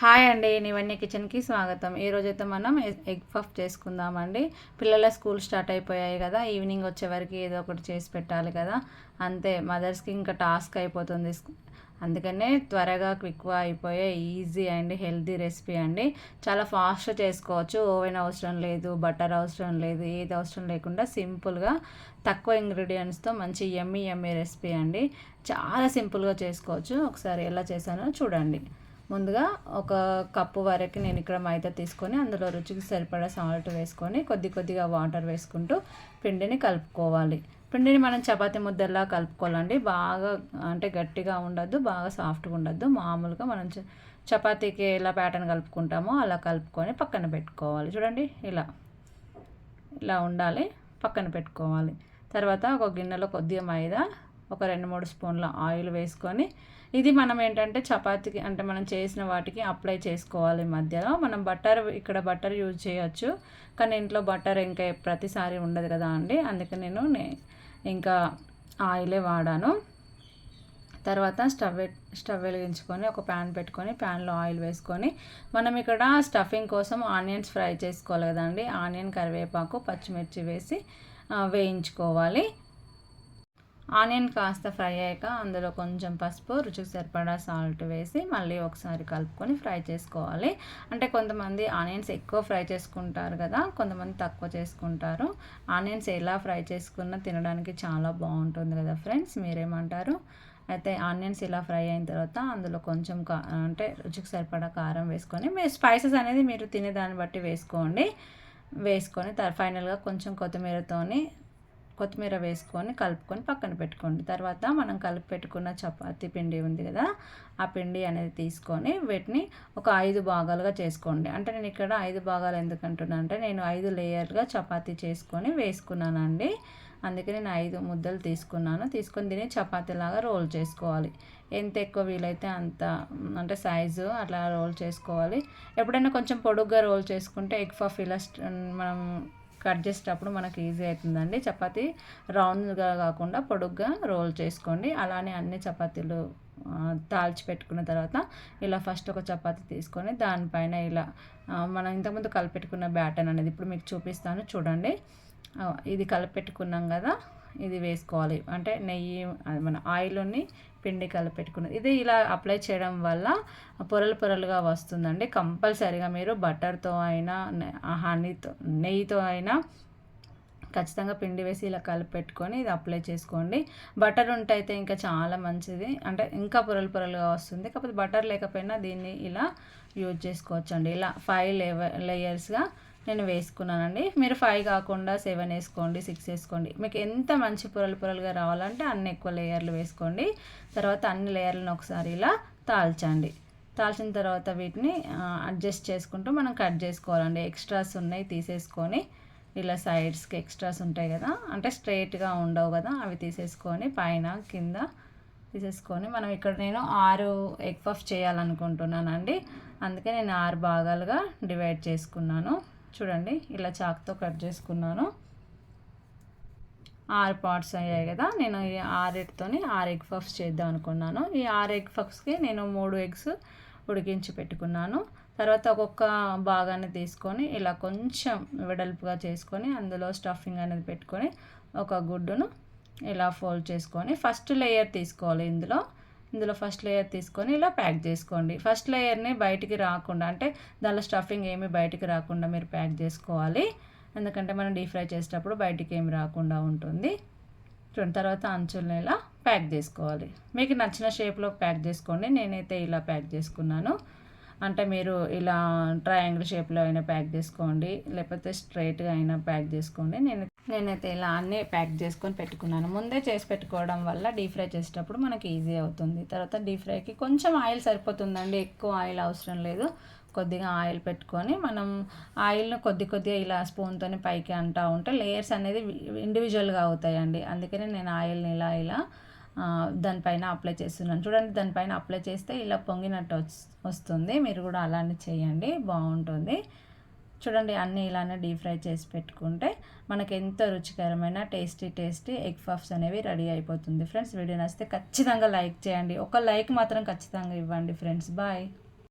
Hi అండి నివన్య కిచెన్కి స్వాగతం. ఈరోజు అయితే మనం ఎగ్ పఫ్ చేసుకుందామండి. పిల్లల స్కూల్ స్టార్ట్ అయిపోయాయి కదా ఈవినింగ్ వచ్చే వరకు ఏదో ఒకటి చేసి పెట్టాలి కదా. అంతే మదర్స్కి ఇంకా టాస్క్ అయిపోతుంది అందుకనే త్వరగా క్విక్గా అయిపోయే ఈజీ అండ్ హెల్తీ రెసిపీ అండి. చాలా ఫాస్ట్గా చేసుకోవచ్చు. ఓవెన్ అవసరం లేదు బటర్ అవసరం లేదు ఏది అవసరం లేకుండా సింపుల్గా తక్కువ ఇంగ్రీడియంట్స్తో మంచి ఎమ్మీ ఎమ్మీ రెసిపీ అండి. చాలా సింపుల్గా చేసుకోవచ్చు. ఒకసారి ఎలా చేశానో చూడండి. ముందుగా ఒక కప్పు వరకు నేను ఇక్కడ మైదా తీసుకొని అందులో రుచికి సరిపడా సాల్ట్ వేసుకొని కొద్ది కొద్దిగా వాటర్ వేసుకుంటూ పిండిని కలుపుకోవాలి. పిండిని మనం చపాతీ ముద్దలా కలుపుకోవాలండి. బాగా అంటే గట్టిగా ఉండద్దు బాగా సాఫ్ట్గా ఉండద్దు. మామూలుగా మనం చపాతీకి ఎలా ప్యాటర్న్ కలుపుకుంటామో అలా కలుపుకొని పక్కన పెట్టుకోవాలి. చూడండి ఇలా. ఇలా ఉండాలి పక్కన పెట్టుకోవాలి. తర్వాత ఒక గిన్నెలో కొద్దిగా మైదా ఒక రెండు మూడు స్పూన్ల ఆయిల్ వేసుకొని ఇది మనం ఏంటంటే చపాతీకి అంటే మనం చేసిన వాటికి అప్లై చేసుకోవాలి మధ్యలో. మనం బటర్ ఇక్కడ బటర్ యూజ్ చేయొచ్చు. కానీ ఇంట్లో బటర్ ఇంకా ప్రతిసారి ఉండదు కదా అండి. అందుకే నేను ఇంకా ఆయిలే వాడాను. తర్వాత స్టవ్ స్టవ్ వెలిగించుకొని ఒక ప్యాన్ పెట్టుకొని ప్యాన్లో ఆయిల్ వేసుకొని మనం ఇక్కడ స్టఫింగ్ కోసం ఆనియన్స్ ఫ్రై చేసుకోవాలి కదండి ఆనియన్ కరివేపాకు పచ్చిమిర్చి వేసి వేయించుకోవాలి. ఆనియన్ కాస్త ఫ్రై అయ్యాక అందులో కొంచెం పసుపు రుచికి సరిపడా సాల్ట్ వేసి మళ్ళీ ఒకసారి కలుపుకొని ఫ్రై చేసుకోవాలి. అంటే కొంతమంది ఆనియన్స్ ఎక్కువ ఫ్రై చేసుకుంటారు కదా కొంతమంది తక్కువ చేసుకుంటారు. ఆనియన్స్ ఎలా ఫ్రై చేసుకున్నా తినడానికి చాలా బాగుంటుంది కదా ఫ్రెండ్స్ మీరేమంటారు? అయితే ఆనియన్స్ ఇలా ఫ్రై అయిన తర్వాత అందులో కొంచెం కా అంటే రుచికి సరిపడా కారం వేసుకొని మీరు స్పైసెస్ అనేది మీరు తినేదాన్ని బట్టి వేసుకోండి. వేసుకొని ఫైనల్గా కొంచెం కొత్తిమీరతోని కొత్తిమీర వేసుకొని కలుపుకొని పక్కన పెట్టుకోండి. తర్వాత మనం కలిపి పెట్టుకున్న చపాతీ పిండి ఉంది కదా ఆ పిండి అనేది తీసుకొని వీటిని ఒక ఐదు భాగాలుగా చేసుకోండి. అంటే నేను ఇక్కడ ఐదు భాగాలు ఎందుకంటున్నా అంటే నేను ఐదు లేయర్గా చపాతీ చేసుకొని వేసుకున్నానండి. అందుకే నేను ఐదు ముద్దలు తీసుకున్నాను. తీసుకొని దీన్ని చపాతీలాగా రోల్ చేసుకోవాలి. ఎంత ఎక్కువ వీలైతే అంత అంటే సైజు అట్లా రోల్ చేసుకోవాలి. ఎప్పుడైనా కొంచెం పొడుగ్గా రోల్ చేసుకుంటే ఎగ్ పఫ్ ఇలా మనం కట్ చేసేటప్పుడు మనకి ఈజీ అవుతుందండి. చపాతి రౌండ్గా కాకుండా పొడుగ్గా రోల్ చేసుకోండి. అలానే అన్ని చపాతీలు తాల్చి పెట్టుకున్న తర్వాత ఇలా ఫస్ట్ ఒక చపాతి తీసుకొని దానిపైన ఇలా మనం ఇంతకుముందు కలిపెట్టుకున్న బ్యాటన్ అనేది ఇప్పుడు మీకు చూపిస్తాను. చూడండి. ఇది కలిపెట్టుకున్నాం కదా. ఇది వేసుకోవాలి. అంటే నెయ్యి మన ఆయిల్ని పిండి కలిపెట్టుకున్నది ఇది ఇలా అప్లై చేయడం వల్ల పొరలు పొరలుగా వస్తుందండి. కంపల్సరీగా మీరు బటర్తో అయినా హనీతో నెయ్యితో అయినా ఖచ్చితంగా పిండి వేసి ఇలా కలిపెట్టుకొని ఇది అప్లై చేసుకోండి. బటర్ ఉంటే అయితే ఇంకా చాలా మంచిది. అంటే ఇంకా పొరలు పొరలుగా వస్తుంది. కాకపోతే బటర్ లేకపోయినా దీన్ని ఇలా యూజ్ చేసుకోవచ్చండి. ఇలా ఫైవ్ లేయర్స్గా నేను వేసుకున్నానండి. మీరు ఫైవ్ కాకుండా సెవెన్ వేసుకోండి సిక్స్ వేసుకోండి. మీకు ఎంత మంచి పొరలు పొరలుగా రావాలంటే అన్ని ఎక్కువ లేయర్లు వేసుకోండి. తర్వాత అన్ని లేయర్లను ఒకసారి ఇలా తాల్చండి. తాల్చిన తర్వాత వీటిని అడ్జస్ట్ చేసుకుంటూ మనం కట్ చేసుకోవాలండి. ఎక్స్ట్రాస్ ఉన్నాయి తీసేసుకొని ఇలా సైడ్స్కి ఎక్స్ట్రాస్ ఉంటాయి కదా. అంటే స్ట్రైట్గా ఉండవు కదా. అవి తీసేసుకొని పైన కింద తీసేసుకొని మనం ఇక్కడ నేను ఆరు ఎగ్ పఫ్ చేయాలనుకుంటున్నానండి. అందుకే నేను ఆరు భాగాలుగా డివైడ్ చేసుకున్నాను. చూడండి ఇలా చాక్తో కట్ చేసుకున్నాను. ఆరు పార్ట్స్ అయ్యాయి కదా నేను ఈ ఆరెట్తోని ఆరు ఎగ్ పఫ్స్ చేద్దాం అనుకున్నాను. ఈ ఆరు ఎగ్ పఫ్స్కి నేను మూడు ఎగ్స్ ఉడికించి పెట్టుకున్నాను. తర్వాత ఒక్కొక్క భాగాన్ని తీసుకొని ఇలా కొంచెం వెడల్పుగా చేసుకొని అందులో స్టఫింగ్ అనేది పెట్టుకొని ఒక గుడ్డును ఇలా ఫోల్డ్ చేసుకొని ఫస్ట్ లేయర్ తీసుకోవాలి ఇందులో. ఇందులో ఫస్ట్ లేయర్ తీసుకొని ఇలా ప్యాక్ చేసుకోండి. ఫస్ట్ లేయర్ని బయటికి రాకుండా అంటే దానిలో స్టఫింగ్ ఏమి బయటికి రాకుండా మీరు ప్యాక్ చేసుకోవాలి. ఎందుకంటే మనం డీప్ ఫ్రై చేసేటప్పుడు బయటికి ఏమి రాకుండా ఉంటుంది. చూడండి తర్వాత అంచుల్ని ఇలా ప్యాక్ చేసుకోవాలి. మీకు నచ్చిన షేప్లో ప్యాక్ చేసుకోండి. నేనైతే ఇలా ప్యాక్ చేసుకున్నాను. అంటే మీరు ఇలా ట్రయాంగిల్ షేప్లో అయినా ప్యాక్ చేసుకోండి. లేకపోతే స్ట్రైట్గా అయినా ప్యాక్ చేసుకోండి. నేను నేనైతే ఇలా అన్నీ ప్యాక్ చేసుకొని పెట్టుకున్నాను. ముందే చేసి పెట్టుకోవడం వల్ల డీప్ ఫ్రై చేసేటప్పుడు మనకి ఈజీ అవుతుంది. తర్వాత డీప్ ఫ్రైకి కొంచెం ఆయిల్ సరిపోతుందండి. ఎక్కువ ఆయిల్ అవసరం లేదు. కొద్దిగా ఆయిల్ పెట్టుకొని మనం ఆయిల్ను కొద్ది కొద్దిగా ఇలా స్పూన్తో పైకి అంటూ ఉంటే లేయర్స్ అనేది ఇండివిజువల్గా అవుతాయండి. అందుకనే నేను ఆయిల్ని ఇలా ఇలా దానిపైన అప్లై చేస్తున్నాను. చూడండి దానిపైన అప్లై చేస్తే ఇలా పొంగినట్టు వస్తుంది. మీరు కూడా అలానే చేయండి. బాగుంటుంది. చూడండి అన్నీ ఇలానే డీప్ ఫ్రై చేసి పెట్టుకుంటే మనకి ఎంత రుచికరమైన టేస్టీ టేస్టీ ఎగ్ పఫ్స్ అనేవి రెడీ అయిపోతుంది. ఫ్రెండ్స్ వీడియో నచ్చితే ఖచ్చితంగా లైక్ చేయండి. ఒక లైక్ మాత్రం ఖచ్చితంగా ఇవ్వండి ఫ్రెండ్స్. బాయ్.